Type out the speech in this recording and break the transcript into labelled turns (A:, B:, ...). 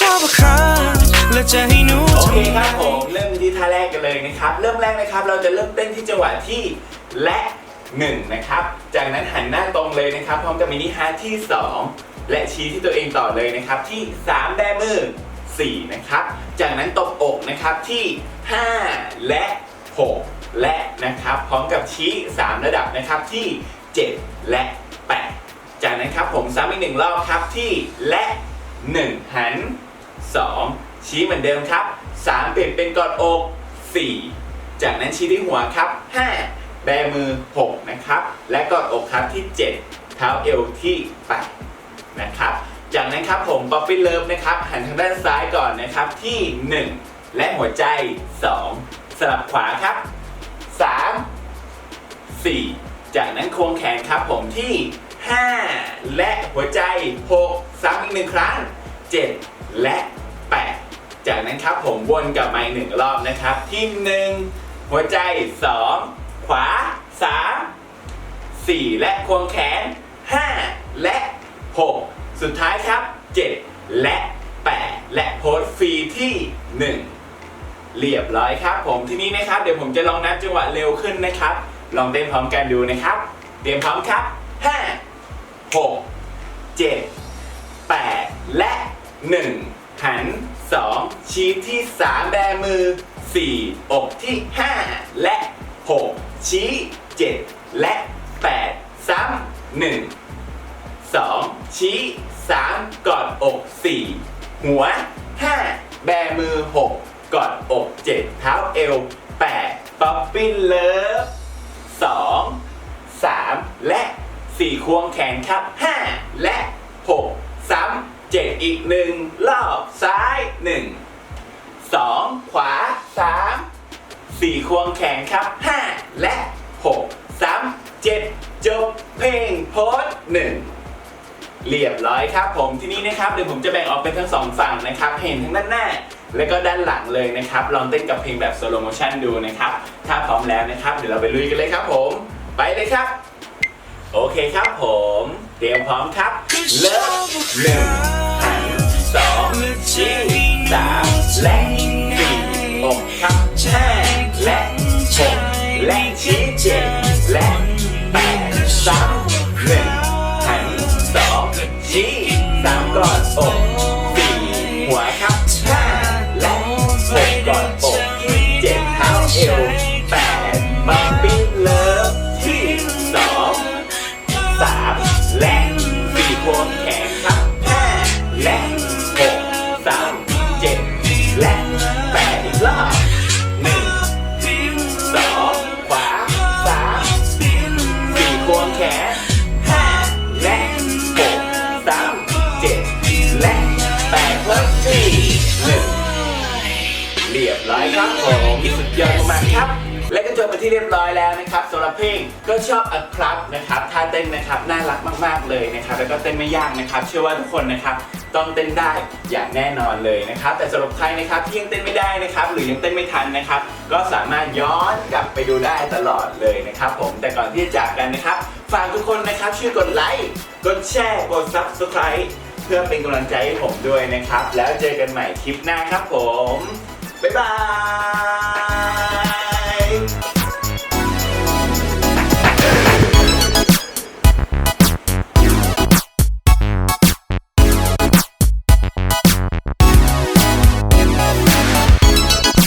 A: ชอบครับและจะให้หนู
B: โอเคครับผมเริ่มที่ท่าแรกกันเลยนะครับ เริ่มแรกนะครับ เราจะเริ่มเต้นที่จังหวะที่และหนึ่งนะครับ จากนั้นหันหน้าตรงเลยนะครับ พร้อมกับมินิฮาร์ทที่สองและชี้ที่ตัวเองต่อเลยนะครับ ที่สามแบมือสี่นะครับ จากนั้นตบอกนะครับที่ห้าและหกและนะครับ พร้อมกับชี้สามระดับนะครับที่เจ็ดและแปดจากนั้นครับผมซ้ำอีกหนึ่งรอบครับที่และ หนึ่งหัน 2 ชี้เหมือนเดิมครับ 3 เปลี่ยนเป็นกอดอก 4 จากนั้นชี้ที่หัวครับ 5 แบมือ 6 นะครับ และกอดอกครับที่ 7 เท้าเอวที่8นะครับ จากนั้นครับผมป๊อปปี้เลิฟนะครับ หันทางด้านซ้ายก่อนนะครับที่ 1 และหัวใจ 2 สลับขวาครับ 3 4 จากนั้นควงแขนครับผมที่ 5 และหัวใจ 6 ซ้ำอีกหนึ่งครั้ง 7 และ 8 จากนั้นครับผมวนกลับมาอีกหนึ่งรอบนะครับ ที่ 1 หัวใจ 2 ขวา 3 4 และควงแขน 5 และ 6 สุดท้ายครับ 7 และ 8 และโพสต์ฟรีที่ 1เรียบร้อยครับ ผมทีนี้นะครับ เดี๋ยวผมจะลองนับจังหวะเร็วขึ้นนะครับ ลองเต้นพร้อมกันดูนะครับ เตรียมพร้อมครับ5 6 7 8 และ 1 หัน 2 ชี้ที่ 3 แบมือ 4 อกที่ 5 และ 6 ชี้ 7 และ 8 ซ้ำ1 2 ชี้ 3 กอดอก 4 หัว 5 แบมือ 6 กอดอก 7 เท้าเอว 8 ป๊อปปี้นเลิฟ 2 3 และ 4 ควงแขนครับ 5 และ6ซ้ำ7อีก 1 รอบซ้าย 1 2 ขวา 3 4 ควงแขนครับ 5 และ6ซ้ำ7จบเพลงโพสต์1เรียบร้อยครับ ผมที่นี้นะครับเดี๋ยวผมจะแบ่งออกเป็นทั้งสองฝั่งนะครับเห็นทั้งด้านหน้า และก็ด้านหลังเลยนะครับ ลองเต้นกับเพลงแบบ slow motion ดูนะครับ ถ้าพร้อมแล้วนะครับ เดี๋ยวเราไปลุยกันเลยครับผม ไปเลยครับ โอเคครับผม เตรียมพร้อมครับ เริ่มหนึ่งหันสองชี้สามและสี่อกครับห้าและหกและชี้เจ็ดและแปดสามหนึ่งหันสองชี้สามกอดอก แปดอีกรอบหนึ่งสองขวาสามสี่พวงแขนห้าและหกสามเจ็ดและแปดเพิ่มสี่หนึ่งเรียบร้อยครับผมสุดยอดมากครับและก็จบไปที่เรียบร้อยแล้วนะครับสำหรับเพลงก็ชอบอัดครับนะครับท่าเต้นนะครับน่ารักมากๆเลยนะครับแล้วก็เต้นไม่ยากนะครับ เชื่อว่าทุกคนนะครับ ต้องเต้นได้อย่างแน่นอนเลยนะครับ แต่สำหรับใครนะครับที่ยังเต้นไม่ได้นะครับ หรือยังเต้นไม่ทันนะครับ ก็สามารถย้อนกลับไปดูได้ตลอดเลยนะครับ ผมแต่ก่อนที่จะจากกันนะครับ ฝากทุกคนนะครับช่วยกดไลค์กดแชร์กด subscribe เพื่อเป็นกำลังใจให้ผมด้วยนะครับ แล้วเจอกันใหม่คลิปหน้าครับผมบ๊ายบาย